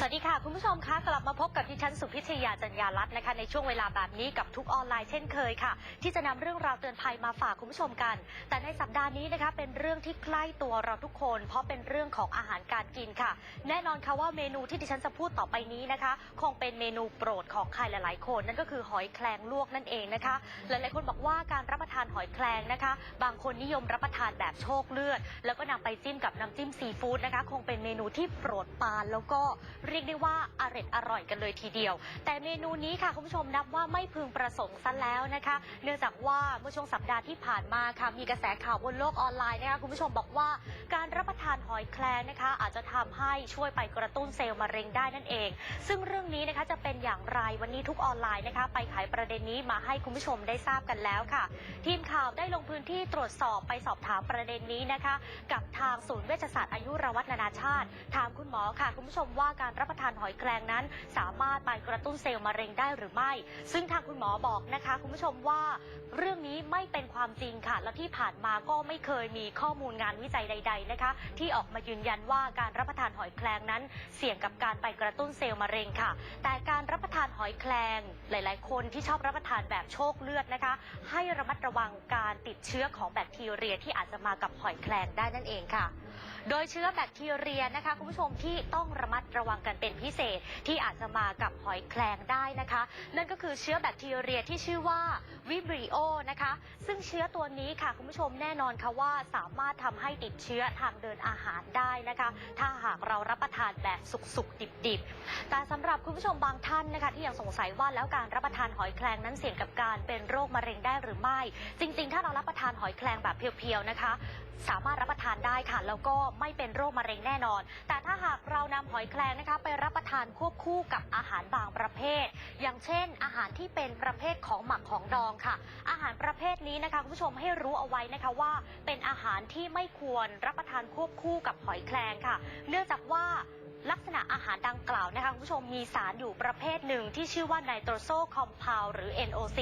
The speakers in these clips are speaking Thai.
สวัสดีค่ะ คุณผู้ชมคะกลับมาพบกับดิฉันสุพิชยาจัญญาลัตน์นะคะในช่วงเวลาแบบนี้กับทุกออนไลน์เช่นเคยค่ะ ที่จะนำเรื่องราวเตือนภัยมาฝากคุณผู้ชมกัน แต่ในสัปดาห์นี้นะคะเป็นเรื่องที่ใกล้ตัวเราทุกคน เพราะเป็นเรื่องของอาหารการกินค่ะ แน่นอนค่ะว่าเมนูที่ดิฉันจะพูดต่อไปนี้นะคะ คงเป็นเมนูโปรดของใครหลาย ๆ คน นั่นก็คือหอยแครงลวกนั่นเองนะคะ หลาย ๆ คนบอกว่าการรับประทานหอยแครงนะคะ บางคนนิยมรับประทานแบบโชคเลือด แล้วก็นำไปจิ้มกับน้ำจิ้มซีฟู้ดนะคะ คงเป็นเมนูที่โปรดปานแล้วก็เรียกได้ว่าอร่อยอร่อยกันเลยทีเดียว แต่เมนูนี้ค่ะคุณผู้ชมนับว่าไม่พึงประสงค์ซะแล้วนะคะ เนื่องจากว่าเมื่อช่วงสัปดาห์ที่ผ่านมาค่ะมีกระแสข่าวบนโลกออนไลน์นะคะคุณผู้ชมบอกว่า การรับประทานหอยแครงนะคะ อาจจะทำให้ช่วยไปกระตุ้นเซลล์มะเร็งได้นั่นเอง ซึ่งเรื่องนี้นะคะจะเป็นอย่างไรวันนี้ทุกออนไลน์นะคะ ไปไขประเด็นนี้มาให้คุณผู้ชมได้ทราบกันแล้วค่ะ ทีมข่าวได้ลงพื้นที่ตรวจสอบไปสอบถามประเด็นนี้นะคะ กับทางศูนย์เวชศาสตร์อายุรวัฒนานาชาติ ถามคุณหมอค่ะ คุณผู้ชมว่าการรับประทานหอยแครงนั้น สามารถไปกระตุ้นเซลล์มะเร็งได้หรือไม่ ซึ่งทางคุณหมอบอกนะคะ คุณผู้ชมว่าเรื่องนี้ไม่เป็นความจริงค่ะ แล้วที่ผ่านมาก็ไม่เคยมีข้อมูลงานวิจัยใด ๆนะคะ ที่ออกมายืนยันว่าการรับประทานหอยแครงนั้น เสี่ยงกับการไปกระตุ้นเซลล์มะเร็งค่ะ แต่การรับประทานหอยแครงหลาย ๆ คนที่ชอบรับประทานแบบโชคเลือดนะคะ ให้ระมัดระวังการติดเชื้อของแบคทีเรียที่อาจจะมากับหอยแครงได้นั่นเองค่ะ โดยเชื้อแบคทีเรียนะคะคุณผู้ชมที่ต้องระมัดระวังกันเป็นพิเศษที่อาจจะมากับหอยแครงได้นะคะ นั่นก็คือเชื้อแบคทีเรียที่ชื่อว่าวิบริโอนะคะ ซึ่งเชื้อตัวนี้ค่ะคุณผู้ชมแน่นอนค่ะว่าสามารถทำให้ติดเชื้อทางเดินอาหารได้นะคะ ถ้าหากเรารับประทานแบบสุกๆดิบๆ แต่สำหรับคุณผู้ชมบางท่านนะคะ ที่ยังสงสัยว่าแล้วการรับประทานหอยแครงนั้นเสี่ยงกับการเป็นโรคมะเร็งได้หรือไม่ จริง ๆ ถ้าเรารับประทานหอยแครงแบบเพียวๆนะคะ สามารถรับประทานได้ค่ะแล้วก็ไม่เป็นโรคมะเร็งแน่นอน แต่ถ้าหากเรานำหอยแครงนะคะไปรับประทานควบคู่กับอาหารบางประเภท อย่างเช่น อาหารที่เป็นประเภทของหมักของดองค่ะ อาหารประเภทนี้นะคะคุณผู้ชมให้รู้เอาไว้นะคะว่า เป็นอาหารที่ไม่ควรรับประทานควบคู่กับหอยแครงค่ะ เนื่องจากว่า ลักษณะอาหารดังกล่าวนะคะคุณผู้ชมมีสารอยู่ประเภทหนึ่งที่ชื่อว่าไนโตรโซคอมเพลหรือ NOC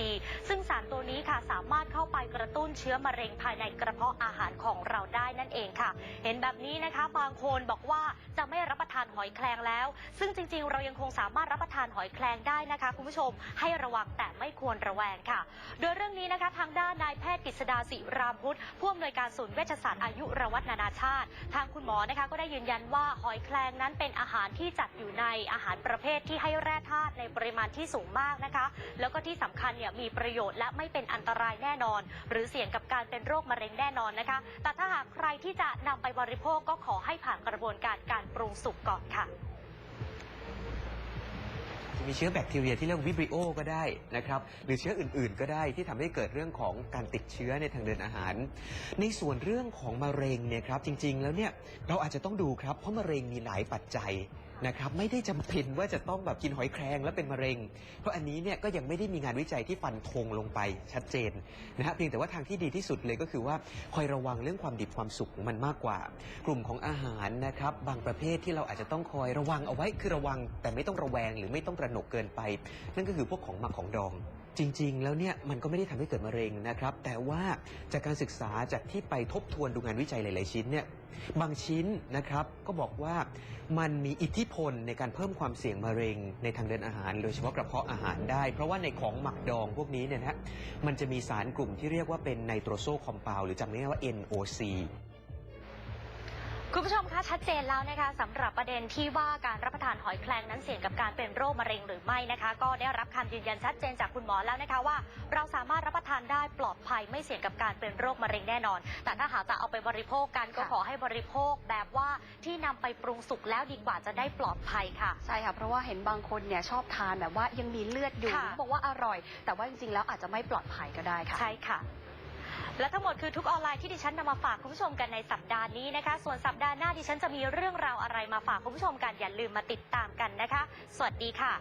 ซึ่งสารตัวนี้ค่ะสามารถเข้าไปกระตุ้นเชื้อมะเร็งภายในกระเพาะอาหารของเราได้นั่นเองค่ะ เห็นแบบนี้นะคะบางคนบอกว่าจะไม่รับประทานหอยแครงแล้ว ซึ่งจริงๆ เรายังคงสามารถรับประทานหอยแครงได้นะคะ คุณผู้ชมให้ระวังแต่ไม่ควรระแวงค่ะ โดยเรื่องนี้นะคะทางด้านนายแพทย์กฤษดาศิรามพุทธผู้อำนวยการศูนย์เวชศาสตร์อายุรวัฒนานาชาติ ทางคุณหมอนะคะก็ได้ยืนยันว่าหอยแครงนั้นเป็น็นอาหารที่จัดอยู่ในอาหารประเภทที่ให้แร่ธาตุในปริมาณที่สูงมากนะคะ แล้วก็ที่สำคัญเนี่ยมีประโยชน์และไม่เป็นอันตรายแน่นอน หรือเสี่ยงกับการเป็นโรคมะเร็งแน่นอนนะคะ แต่ถ้าหากใครที่จะนำไปบริโภคก็ขอให้ผ่านกระบวนการการปรุงสุกก่อนค่ะ มีเชื้อแบคทีเรียที่เรียกวิบริโอก็ได้นะครับหรือเชื้ออื่นๆ ก็ได้ที่ทำให้เกิดเรื่องของการติดเชื้อในทางเดินอาหาร ในส่วนเรื่องของมะเร็งเนี่ยครับจริง ๆ แล้วเนี่ยเราอาจจะต้องดูครับเพราะมะเร็งมีหลายปัจจัย นะครับไม่ได้จำเป็นว่าจะต้องแบบกินหอยแครงแล้วเป็นมะเร็ง เพราะอันนี้เนี่ยก็ยังไม่ได้มีงานวิจัยที่ฟันธงลงไปชัดเจนนะฮะเพียงแต่ว่าทางที่ดีที่สุดเลยก็คือว่าคอยระวังเรื่องความดิบความสุกของมันมากกว่า กลุ่มของอาหารนะครับบางประเภทที่เราอาจจะต้องคอยระวังเอาไว้คือระวัง แต่ไม่ต้องระแวงหรือไม่ต้องตระหนกเกินไป นั่นก็คือพวกของหมักของดอง จริง ๆ แล้วเนี่ยมันก็ไม่ได้ทำให้เกิดมะเร็งนะครับ แต่ว่าจากการศึกษาจากที่ไปทบทวนดูงานวิจัยหลาย ๆ ชิ้นเนี่ยบางชิ้นนะครับก็บอกว่ามันมีอิทธิพลในการเพิ่มความเสี่ยงมะเร็งในทางเดินอาหาร โดยเฉพาะกระเพาะอาหารได้ เพราะว่าในของหมักดองพวกนี้เนี่ยนะฮะมันจะมีสารกลุ่มที่เรียกว่าเป็นไนโตรโซคอมเพลหรือจำง่ายๆว่า NOC คุณผู้ชมคะชัดเจนแล้วนะคะสำหรับประเด็นที่ว่าการรับประทานหอยแครงนั้นเสี่ยงกับการเป็นโรคมะเร็งหรือไม่นะคะ ก็ได้รับคำยืนยันชัดเจนจากคุณหมอแล้วนะคะว่า เราสามารถรับประทานได้ปลอดภัยไม่เสี่ยงกับการเป็นโรคมะเร็งแน่นอน แต่ถ้าหากจะเอาไปบริโภคกันก็ค่ะขอให้บริโภคแบบว่าที่นำไปปรุงสุกแล้วดีกว่าจะได้ปลอดภัยค่ะ ใช่ค่ะ เพราะว่าเห็นบางคนเนี่ยชอบทานแบบว่ายังมีเลือดอยู่ค่ะ บอกว่าอร่อย แต่ว่าจริงๆแล้วอาจจะไม่ปลอดภัยก็ได้ค่ะ ใช่ค่ะ และทั้งหมดคือทุกออนไลน์ที่ดิฉันนำมาฝากคุณผู้ชมกันในสัปดาห์นี้นะคะ ส่วนสัปดาห์หน้าดิฉันจะมีเรื่องราวอะไรมาฝากคุณผู้ชมกันอย่าลืมมาติดตามกันนะคะ สวัสดีค่ะ